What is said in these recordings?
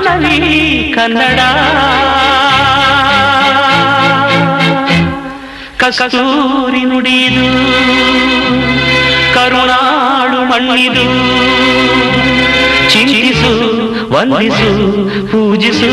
ರೋಮಾಂಚನವೀ ಕನ್ನಡ ಕಸ್ತೂರಿ ನುಡಿದು ಕರುಣಾಳು ಮಣ್ಣಿದು ಚಿಂತಿಸು ವಂದಿಸು ಪೂಜಿಸು ಪೂಜಿಸು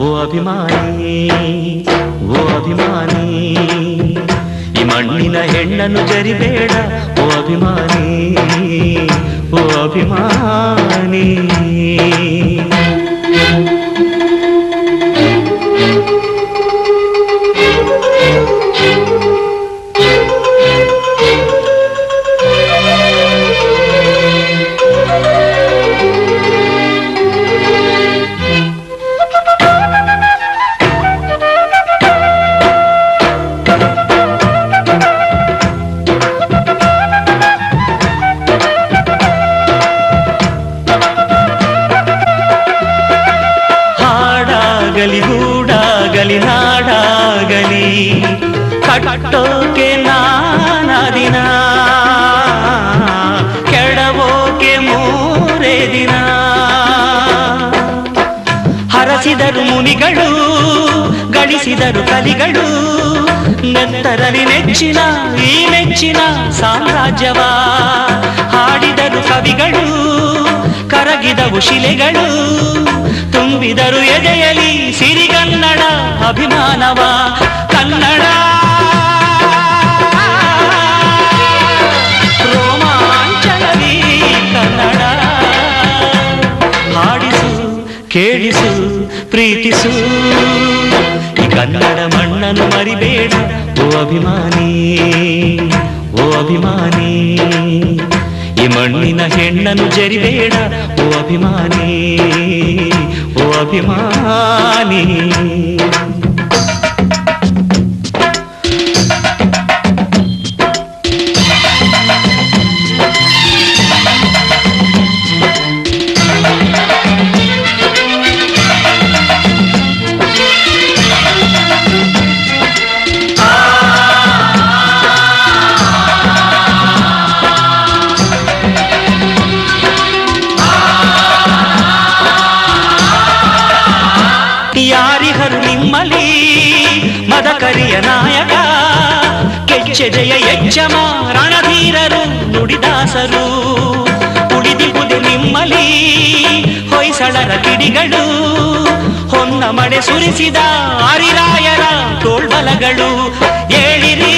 ಓ ಅಭಿಮಾನಿ ಓ ಅಭಿಮಾನಿ ಈ ಮಣ್ಣಿನ ಹೆಣ್ಣನ್ನು ಜರಿಬೇಡ ಓ ಅಭಿಮಾನಿ ಓ ಅಭಿಮಾನಿ ಹಾಡಾಗಲಿ ಗೂಡಾಗಲಿ ಹಾಡಾಗಲಿ ಕಟ್ಟೋಕೆ ನಾನದಿನ, ಕೆಡವೋಕೆ ಮೂರೇ ದಿನ. ಹರಸಿದರು ಮುನಿಗಳು, ಗಳಿಸಿದರು ಕಲಿಗಳು ನೆತ್ತರಲ್ಲಿ ನೆಚ್ಚಿನ, ಈ ನೆಚ್ಚಿನ ಸಾಮ್ರಾಜ್ಯವ. ಹಾಡಿದರು ಕವಿಗಳು, ಕರಗಿದವು ಶಿಲೆಗಳು ತುಂಬಿದರು ಎದೆಯಲಿ ಸಿರಿಗನ್ನಡ ಅಭಿಮಾನವ. ಕನ್ನಡ. ರೋಮಾಂಚನವೀ ಕನ್ನಡ. ಹಾಡಿಸು, ಕೇಳಿಸು, ಪ್ರೀತಿಸು. ಈ ಕನ್ನಡ ಮಣ್ಣನ್ನು ಮರಿಬೇಡ, ಓ ಅಭಿಮಾನಿ ಓ ಅಭಿಮಾನಿ. ಈ ಮಣ್ಣಿನ ಹೆಣ್ಣನ್ನು ಜರಿಬೇಡ, ಓ ಅಭಿಮಾನಿ. అభిమాని. ಮದಕರಿಯ ನಾಯಕ, ಕೆಚ್ಚೆದೆಯ ಯಜ್ಜಮ ರಣಧೀರರು ನುಡಿದಾಸರು ಉಳಿದಿಬುದು ನಿಮ್ಮಲಿ ಹೊಯ್ಸಳರ ಕಿಡಿಗಳು, ಹೊನ್ನ ಮಳೆ ಸುರಿಸಿದ ಹರಿರಾಯರ ತೋಳ್ಬಲಗಳು. ಏಳಿರಿ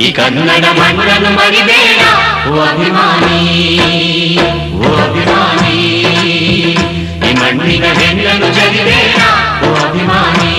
ಈ ಕನ್ನಡ ಮಣ್ಣನ್ನು ಮರಿಬೇಡ ಓ ಅಭಿಮಾನಿ ಓ ಅಭಿಮಾನಿ ಈ ಮಣ್ಣಿನ ಹೆಣ್ಣನ್ನು ಜರಿಬೇಡ ಓ ಅಭಿಮಾನಿ